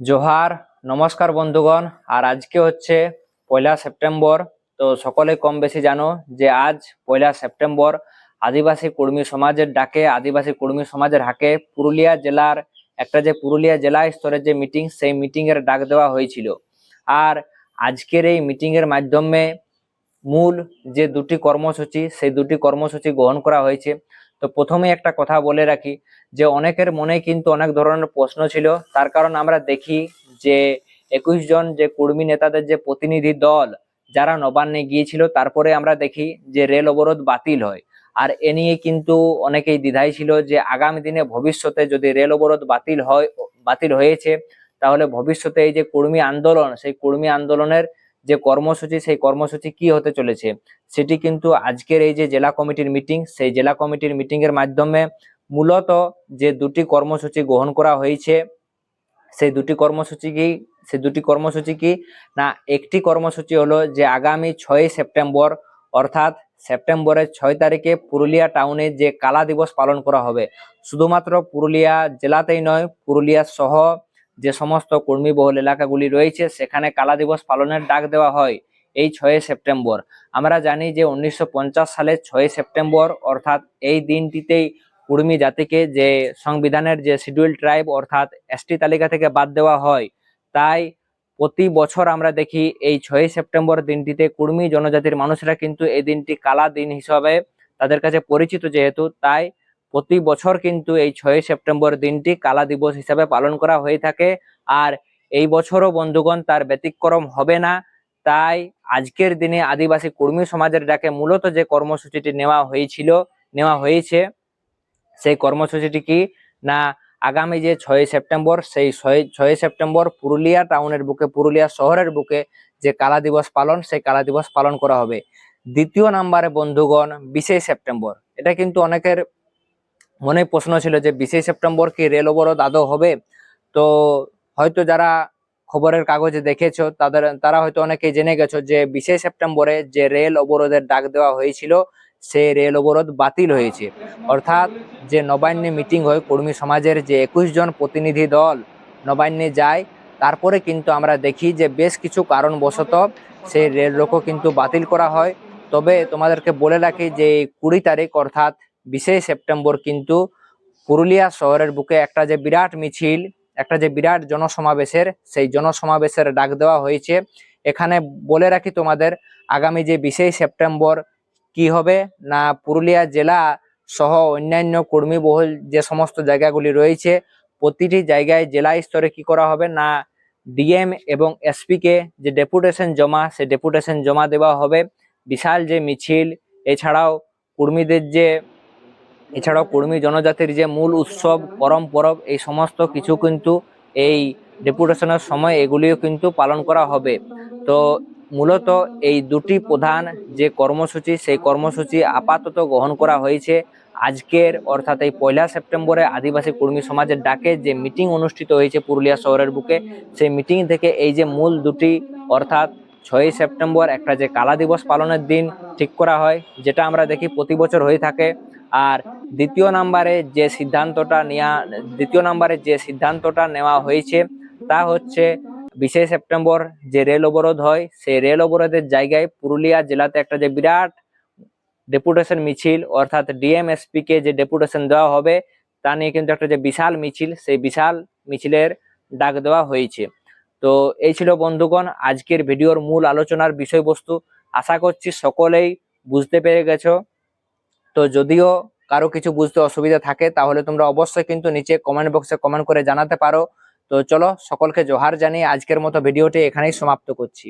জোহার, নমস্কার বন্ধুগণ। আর আজকে হচ্ছে পয়লা সেপ্টেম্বর। তো সকলে কম বেশি জানো যে আজ পয়লা সেপ্টেম্বর। আদিবাসী কর্মী সমাজের ডাকে, আদিবাসী কর্মী সমাজের হাকে পুরুলিয়া জেলার একটা যে পুরুলিয়া জেলা স্তরের যে মিটিং সেই মিটিংয়ের ডাক দেওয়া হয়েছিল। আর আজকের এই মিটিংয়ের মাধ্যমে মূল যে দুটি কর্মসূচি, সেই দুটি কর্মসূচি গ্রহণ করা হয়েছে। তো প্রথমে একটা কথা বলে রাখি যে, অনেকের মনে কিন্তু অনেক ধরনের প্রশ্ন ছিল। তার কারণ আমরা দেখি যে, একুশ জন যে কর্মী নেতাদের যে প্রতিনিধি দল, যারা নবান্নে গিয়েছিল, তারপরে আমরা দেখি যে রেল অবরোধ বাতিল হয়। আর এ নিয়ে কিন্তু অনেকেই দ্বিধায় ছিল যে, আগামী দিনে ভবিষ্যতে যদি রেল অবরোধ বাতিল হয়, বাতিল হয়েছে, তাহলে ভবিষ্যতে এই যে কর্মী আন্দোলন, সেই কর্মী আন্দোলনের যে কর্মসূচি, সেই কর্মসূচি কি হতে চলেছে, সেটি কিন্তু আজকের এই যে জেলা কমিটির মিটিং সেই জেলা কমিটির মিটিং এর মাধ্যমে মূলত যে দুটি কর্মসূচি গ্রহণ করা হয়েছে, সেই দুটি কর্মসূচি কি, সেই দুটি কর্মসূচি কি না, একটি কর্মসূচি হলো যে আগামী ছয় সেপ্টেম্বর, অর্থাৎ সেপ্টেম্বরের ছয় তারিখে পুরুলিয়া টাউনে যে কালা দিবস পালন করা হবে। শুধুমাত্র পুরুলিয়া জেলাতেই নয়, পুরুলিয়া সহ যে সমস্ত কর্মীবহুল এলাকাগুলি রয়েছে, সেখানে কালা দিবস পালনের ডাক দেওয়া হয় এই ছয় সেপ্টেম্বর। আমরা জানি যে উনিশশো সালের ছয় সেপ্টেম্বর, অর্থাৎ এই দিনটিতেই কুর্মী জাতিকে যে সংবিধানের যে শিডিউল ট্রাইব, অর্থাৎ এসটি তালিকা থেকে বাদ দেওয়া হয়, তাই প্রতি বছর আমরা দেখি এই ছয় সেপ্টেম্বর দিনটিতে কুর্মী জনজাতির মানুষরা কিন্তু এই দিনটি কালা দিন হিসাবে তাদের কাছে পরিচিত যেহেতু, তাই প্রতি বছর কিন্তু এই ছয় সেপ্টেম্বর দিনটি কালা দিবস হিসাবে পালন করা হয়ে থাকে। আর এই বছরও বন্ধুগণ তার ব্যতিক্রম হবে না। তাই আজকের দিনে আদিবাসী কর্মী সমাজের ডাকে মূলত যে কর্মসূচিটি নেওয়া হয়েছিল, নেওয়া হয়েছে, সেই কর্মসূচিটি কি? না, আগামী যে ছয় সেপ্টেম্বর, সেই ছয় সেপ্টেম্বর পুরুলিয়া টাউনের বুকে, পুরুলিয়া শহরের বুকে যে কালা দিবস পালন, সেই কালা দিবস পালন করা হবে। দ্বিতীয় নাম্বারে বন্ধুগণ বিশে সেপ্টেম্বর। এটা কিন্তু অনেকের মনে প্রশ্ন ছিল যে বিশে সেপ্টেম্বর কি রেল অবরোধ আদৌ হবে? তো হয়তো যারা খবরের কাগজে দেখেছ, তাদের, তারা হয়তো অনেকেই জেনে গেছো যে বিশে সেপ্টেম্বরে যে রেল অবরোধের ডাক দেওয়া হয়েছিল সে রেল অবরোধ বাতিল হয়েছে। অর্থাৎ যে নবান্নে মিটিং হয়, কর্মী সমাজের যে একুশ জন প্রতিনিধি দল নবান্নে যায়, তারপরে কিন্তু আমরা দেখি যে বেশ কিছু কারণবশত সেই রেল রোকো কিন্তু বাতিল করা হয়। তবে তোমাদেরকে বলে রাখি যে কুড়ি তারিখ, অর্থাৎ বিশে সেপ্টেম্বর কিন্তু পুরুলিয়া শহরের বুকে একটা যে বিরাট মিছিল, একটা যে বিরাট জনসমাবেশের, সেই জনসমাবেশের ডাক দেওয়া হয়েছে। এখানে বলে রাখি তোমাদের, আগামী যে বিশে সেপ্টেম্বর কি হবে না পুরুলিয়া জেলা সহ অন্যান্য কর্মীবহুল যে সমস্ত জায়গাগুলি রয়েছে, প্রতিটি জায়গায় জেলা স্তরে কি করা হবে না ডিএম এবং এসপি কে যে ডেপুটেশন জমা সে ডেপুটেশন জমা দেওয়া হবে। বিশাল যে মিছিল, এছাড়াও কর্মীদের যে এছাড়াও কর্মী জনজাতির যে মূল উৎসব করম পরব, এই সমস্ত কিছু কিন্তু এই ডেপুটেশনের সময় এগুলিও কিন্তু পালন করা হবে। তো মূলত এই দুটি প্রধান যে কর্মসূচি, সেই কর্মসূচি আপাতত গ্রহণ করা হয়েছে। আজকের অর্থাৎ এই পয়লা সেপ্টেম্বরে আদিবাসী কর্মী সমাজের ডাকে যে মিটিং অনুষ্ঠিত হয়েছে পুরুলিয়া শহরের বুকে, সেই মিটিং থেকে এই যে মূল দুটি অর্থাৎ ছয়ই সেপ্টেম্বর একটা যে কালা দিবস পালনের দিন ঠিক করা হয়, যেটা আমরা দেখি প্রতি বছর হয়ে থাকে। আর দ্বিতীয় নাম্বারে যে সিদ্ধান্তটা নেওয়া দ্বিতীয় নাম্বারে যে সিদ্ধান্তটা নেওয়া হয়েছে, তা হচ্ছে বিশে সেপ্টেম্বর যে রেল অবরোধ হয়, সেই রেল অবরোধের জায়গায় পুরুলিয়া জেলাতে একটা যে বিরাট ডেপুটেশন মিছিল, অর্থাৎ ডিএমএসপি কে যে ডেপুটেশন দেওয়া হবে, তা নিয়ে কিন্তু একটা যে বিশাল মিছিল, সেই বিশাল মিছিলের ডাক দেওয়া হয়েছে। তো এই ছিল বন্ধুগণ, আজকের ভিডিওর মূল আলোচনার বিষয়বস্তু। আশা করছি সকলেই বুঝতে পেরে গেছো। তো যদিও কারও কিছু বুঝতে অসুবিধা থাকে, তাহলে তোমরা অবশ্যই কিন্তু নিচে কমেন্ট বক্সে কমেন্ট করে জানাতে পারো। তো চলো, সকলকে জোহার জানিয়ে আজকের মতো ভিডিওটি এখানেই সমাপ্ত করছি।